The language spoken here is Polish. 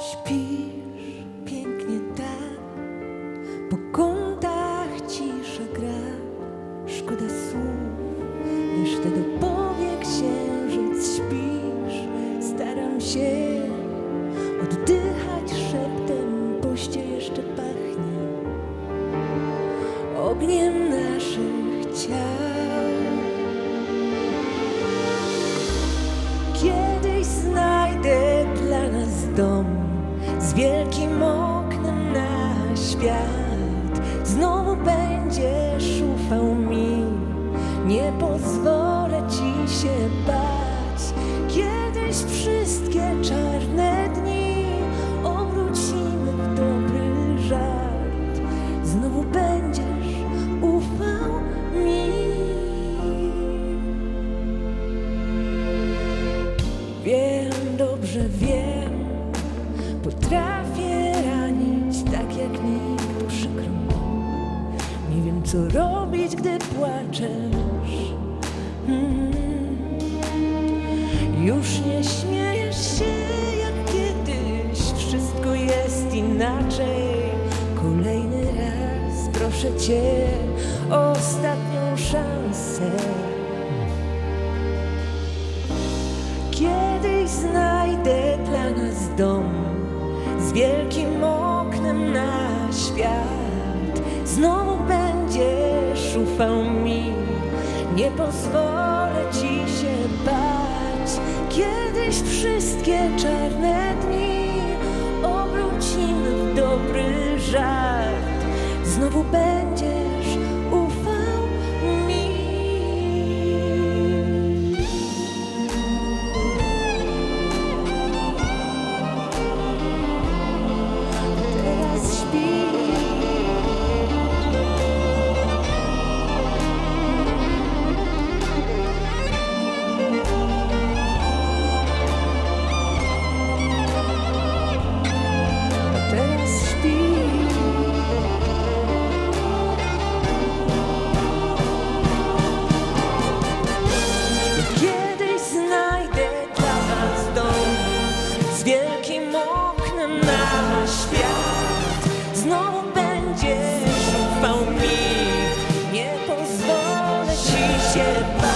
Śpisz pięknie tak, po kątach cisza gra. Szkoda słów, jeszcze dopowie księżyc. Śpisz, staram się z wielkim oknem na świat. Znowu będziesz ufał mi, nie pozwolę ci się bać. Kiedyś wszystkie czarne co robić, gdy płaczesz. Mm. Już nie śmiejesz się jak kiedyś, wszystko jest inaczej. Kolejny raz proszę cię ostatnią szansę. Kiedyś znajdę dla nas dom z wielkim oknem na świat. Znowu będziesz ufał mi, nie pozwolę ci się bać. Kiedyś wszystkie czarne dni obrócimy w dobry żart. Znowu będziesz shit.